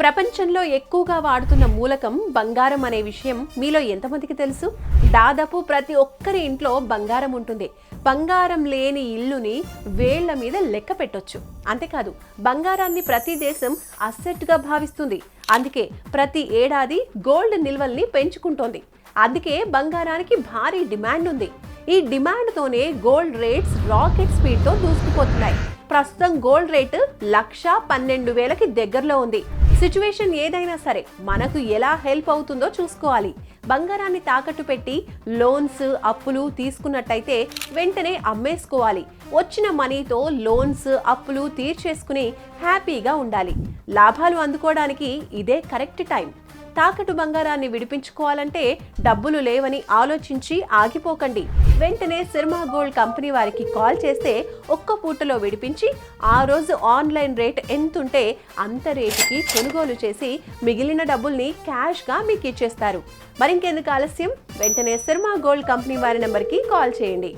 ప్రపంచంలో ఎక్కువగా వాడుతున్న మూలకం బంగారం అనే విషయం మీలో ఎంతమందికి తెలుసు? దాదాపు ప్రతి ఒక్కరి ఇంట్లో బంగారం ఉంటుంది. బంగారం లేని ఇల్లుని వేళ్ళ మీద లెక్క పెట్టొచ్చు. అంతేకాదు బంగారాన్ని ప్రతి దేశం అసెట్గా భావిస్తుంది. అందుకే ప్రతి ఏడాది గోల్డ్ నిల్వల్ని పెంచుకుంటోంది. అందుకే బంగారానికి భారీ డిమాండ్ ఉంది. ఈ డిమాండ్తోనే గోల్డ్ రేట్స్ రాకెట్ స్పీడ్తో దూసుకుపోతున్నాయి. ప్రస్తుతం గోల్డ్ రేటు లక్ష పన్నెండు వేలకి దగ్గరలో ఉంది. సిచ్యువేషన్ ఏదైనా సరే మనకు ఎలా హెల్ప్ అవుతుందో చూసుకోవాలి. బంగారాన్ని తాకట్టు పెట్టి లోన్స్ అప్పులు తీసుకున్నట్టయితే వెంటనే అమ్మేసుకోవాలి. వచ్చిన మనీతో లోన్స్ అప్పులు తీర్చేసుకుని హ్యాపీగా ఉండాలి. లాభాలు అందుకోవడానికి ఇదే కరెక్ట్ టైం. తాకట్టు బంగారాన్ని విడిపించుకోవాలంటే డబ్బులు లేవని ఆలోచించి ఆగిపోకండి. వెంటనే సిర్మా గోల్డ్ కంపెనీ వారికి కాల్ చేస్తే ఒక్క పూటలో విడిపించి ఆ రోజు ఆన్లైన్ రేట్ ఎంతుంటే అంత రేటుకి కొనుగోలు చేసి మిగిలిన డబ్బుల్ని క్యాష్గా మీకు ఇచ్చేస్తారు. మరింకెందుకు ఆలస్యం? వెంటనే సిర్మా గోల్డ్ కంపెనీ వారి నెంబర్కి కాల్ చేయండి.